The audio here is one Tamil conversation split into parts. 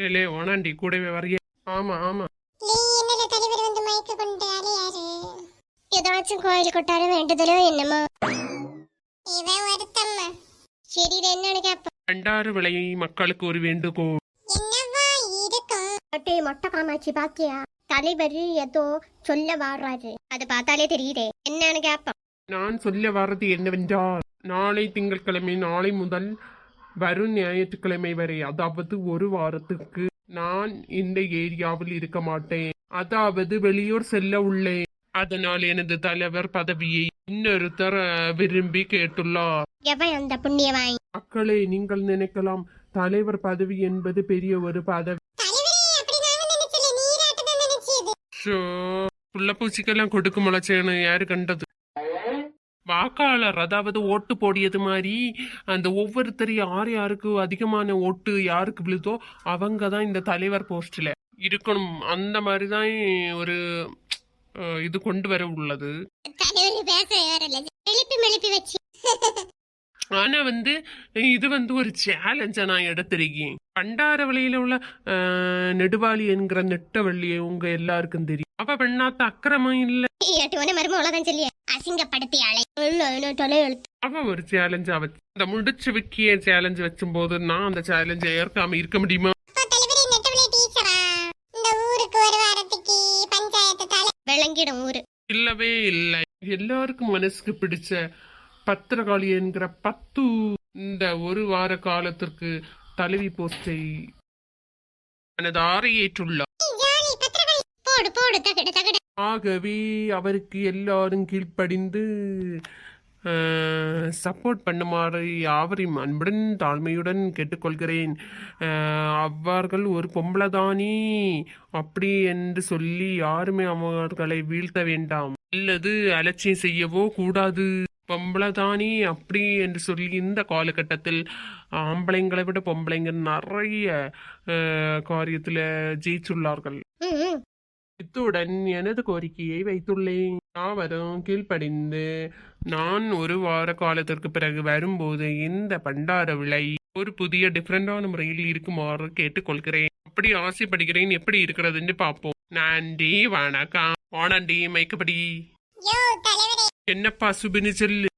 ஏலே ஓனாண்டி கூடவே வரைய. ஆமா ஆமா. ஏதாச்சும் கோயில் கொட்டாரம் வேண்டுதலோ என்னமோ. இவன் ஒருத்தம்மா. சரி என்னன்னு கேப்ப ரெண்டாறு விலை மக்களுக்கு ஒரு வேண்டுகோள் என்னவா இருக்கும்? அட்டே மொட்டை நாளை திங்கட்கிழமை நாளை முதல் வரும் ஞாயிற்றுக்கிழமை வரை அதாவது ஒரு வாரத்துக்கு நான் இந்த ஏரியாவில் இருக்க மாட்டேன். அதாவது வெளியூர் செல்ல உள்ளேன். அதனால் எனது தலைவர் பதவியை இன்னொருத்தர் விரும்பி கேட்டுள்ளார். மக்களே நீங்கள் நினைக்கலாம். தலைவர் பதவி என்பது பெரிய ஒரு பதவி. புள்ள பூச்சிக்கெல்லாம் கொடுக்கு முளைச்சேன்னு யாரு கண்டது? வாக்காளர் அதாவது ஓட்டு போடியது மாதிரி அந்த ஒவ்வொருத்தர் யார் யாருக்கு அதிகமான ஓட்டு யாருக்கு விழுதோ அவங்க தான் இந்த தலைவர் போஸ்ட்ல இருக்கணும். அந்த மாதிரி தான் ஒரு இது கொண்டு வர உள்ளது. ஆனா வந்து இது வந்து ஒரு சேலஞ்சா நான் எடுத்திருக்கேன். பண்டாரவளியில உள்ள நெடுவாளி என்கிற நெட்டவள்ளியை உங்க எல்லாருக்கும் தெரியும். அவ பெண்ணாத்த அக்கிரமம் இல்ல. மருமகளதான் சொல்லி அசிங்கப்படுத்தி அலை எழுத்து. அவ ஒரு சேலஞ்சா வச்சு இந்த முடிச்சு விக்கிய சேலஞ்ச் வச்சும்போது நான் அந்த சேலஞ்சை ஏற்காம இருக்க முடியுமா? அப்ப தலைவரே நெட்டவளி டீச்சரா? இந்த ஊருக்கு ஒரு வாரத்துக்கு பஞ்சாயத்து தலை. விளங்கிடும் ஊரு. இல்லவே இல்லை. எல்லாருக்கும் மனசுக்கு பிடிச்ச பத்திரகாளி என்கிற பத்து இந்த ஒரு வார காலத்திற்கு தலைவி போஸ்டை மனதார ஏற்றுள்ளார். போடு போடு தகடு தகடு. ஆகவே அவருக்கு எல்லாரும் கீழ்ப்படிந்து சப்போர்ட் பண்ணுமாறு யாவரையும் அன்புடன் தாழ்மையுடன் கேட்டுக்கொள்கிறேன். அவ்வார்கள் ஒரு பொம்பளைதானே அப்படி என்று சொல்லி யாருமே அவர்களை வீழ்த்த வேண்டாம். அல்லது அலட்சியம் செய்யவோ கூடாது. பொம்பளைதானே அப்படி என்று சொல்லி இந்த காலகட்டத்தில் ஆம்பளைங்களை விட பொம்பளைங்க நிறைய காரியத்தில் ஜெயிச்சுள்ளார்கள். இத்துடன் எனது கோரிக்கையை வைத்துள்ளேன். யாவரும் கீழ்ப்படிந்து நான் ஒரு வார காலத்திற்கு பிறகு வரும்போது இந்த பண்டார விலை ஒரு புதிய டிஃப்ரெண்டான முறையில் இருக்குமாறு கேட்டுக்கொள்கிறேன். அப்படி ஆசைப்படுகிறேன் எப்படி இருக்கிறதுன்னு பார்ப்போம். நன்றி வணக்கம். ஓனண்டி மைக்கப்படி. என்னப்பா சுபினி சொல்லு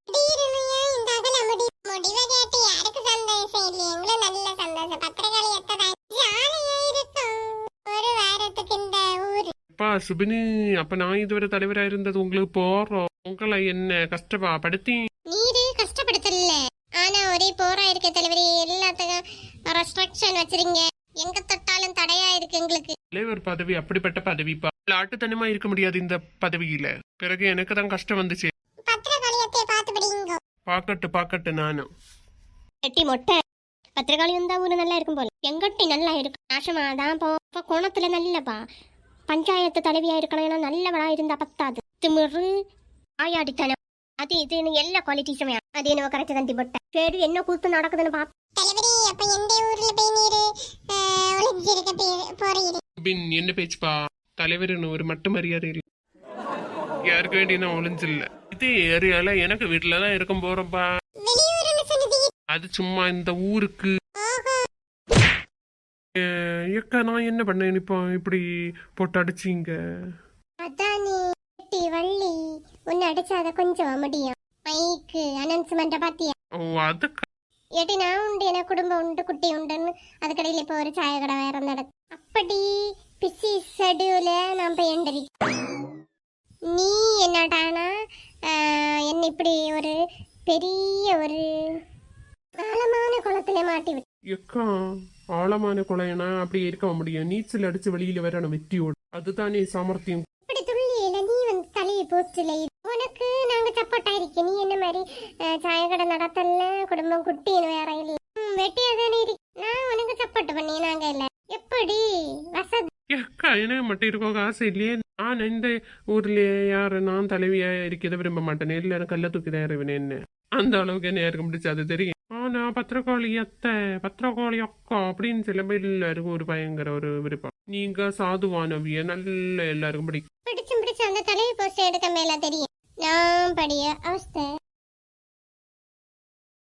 அப்பா சுபினி அப்ப நான் இதுவரை தலைவரா இருந்தது உங்களுக்கு போறோம் உங்களை என்ன கஷ்டப்பா படுத்தி நீரு கஷ்டப்படுத்தல. ஆனா ஒரே போரா இருக்க தலைவரே எல்லாத்துக்கும் ரெஸ்ட்ரிக்ஷன் வச்சிருங்க. எங்க தொட்டாலும் தடையா இருக்கு எங்களுக்கு. தலைவர் பதவி அப்படிப்பட்ட பதவிப்பா? ஆட்டுத்தனமா இருக்க முடியாது இந்த பதவியில. பிறகு எனக்கு தான் கஷ்டம் வந்துச்சு. பத்திரகாளியத்தை பார்த்து படிங்க பாக்கட்டு பாக்கட்டு நானும். எட்டி மொட்டை. பத்திரகாளி வந்தா ஊரு நல்லா இருக்கும் போல. எங்கட்டி நல்லா இருக்கும். நாசமா தான் போ கோணத்துல நல்லப்பா. பஞ்சாயத்து தலைவியா இருக்கணும் நல்லவளா இருந்தா பத்தாது. திமிரு ஆயாடித்தனம். அது இதுன்னு எல்லா குவாலிட்டிஸுமே அது என்ன கரெக்ட் தந்தி போட்ட. சரி என்ன கூத்து நடக்குதுன்னு பாப்போம் தலைவரே அப்ப எந்த ஊர்ல போய் நீரு ஒளிஞ்சிருக்க பே- போறீரு? பின் என்ன பேச்சுப்பா? தலைவர்னு ஒரு மட்டு மரியாதை இல்லை யாருக்கு வேண்டி நான் ஒளிஞ்சில்ல இது ஏரியால எனக்கு வீட்டுல தான் இருக்கும் போறப்பா அது சும்மா இந்த ஊருக்கு ஏக்கா நான் என்ன பண்ணேன் இப்போ இப்படி போட்டு அடிச்சீங்க. அதானே எட்டி வள்ளி உன்னை அடிச்சா அதை கொஞ்சம் முடியும் மைக்கு அனௌன்ஸ்மெண்ட்டை பாத்தியா? ஓ அதுக்கு. ஏட்டி நான் உண்டு எனக்கு குடும்பம் உண்டு குட்டி உண்டுன்னு. அதுக்கடையில் இப்போ ஒரு சாய கடை வேற நடக்கு. அப்படி பிஸி ஷெடியூல நான் போய் நீ என்னடானா என்ன இப்படி ஒரு பெரிய ஒரு ஆழமான குளத்துல மாட்டி விட்டு எக்கா ஆழமான குழையனா அப்படி இருக்க முடியும். நீச்சல் அடிச்சு வெளியில வரணும் வெற்றியோடு. அதுதானே சாமர்த்தியம். இப்படி துள்ளியில நீ வந்து தலையை போச்சுல உனக்கு நாங்க சப்போர்ட்டா இருக்கேன் நீ என்ன மாதிரி சாய கடை நடத்தல குடும்பம் குட்டின்னு வேற இல்ல வெட்டியா தானே இருக்கு நான் உனக்கு சப்போர்ட் பண்ணி நாங்க இல்ல. எப்படி? வசதி. ஏக்கா எனக்கு மட்டும் இருக்க ஆசை இல்லையே. நான் இந்த ஊர்ல யாரு நான் தலைவியா இருக்கிறத விரும்ப மாட்டேன். எல்லாரும் கல்ல தூக்கி தான் இறைவனே என்ன அந்த அளவுக்கு என்ன யாருக்கு முடிச்சு அது தெரியும். நான் பத்திரகாளி அத்தை பத்திரகாளி அக்கா அப்படின்னு சில பேர் எல்லாருக்கும் ஒரு பயங்கர ஒரு விருப்பம். நீங்க சாதுவானவிய நல்ல எல்லாருக்கும் பிடிக்கும். பிடிச்சும் பிடிச்சு அந்த தலையை போஸ்ட் எடுக்க மேல தெரியும். நான் படிய அவஸ்தை.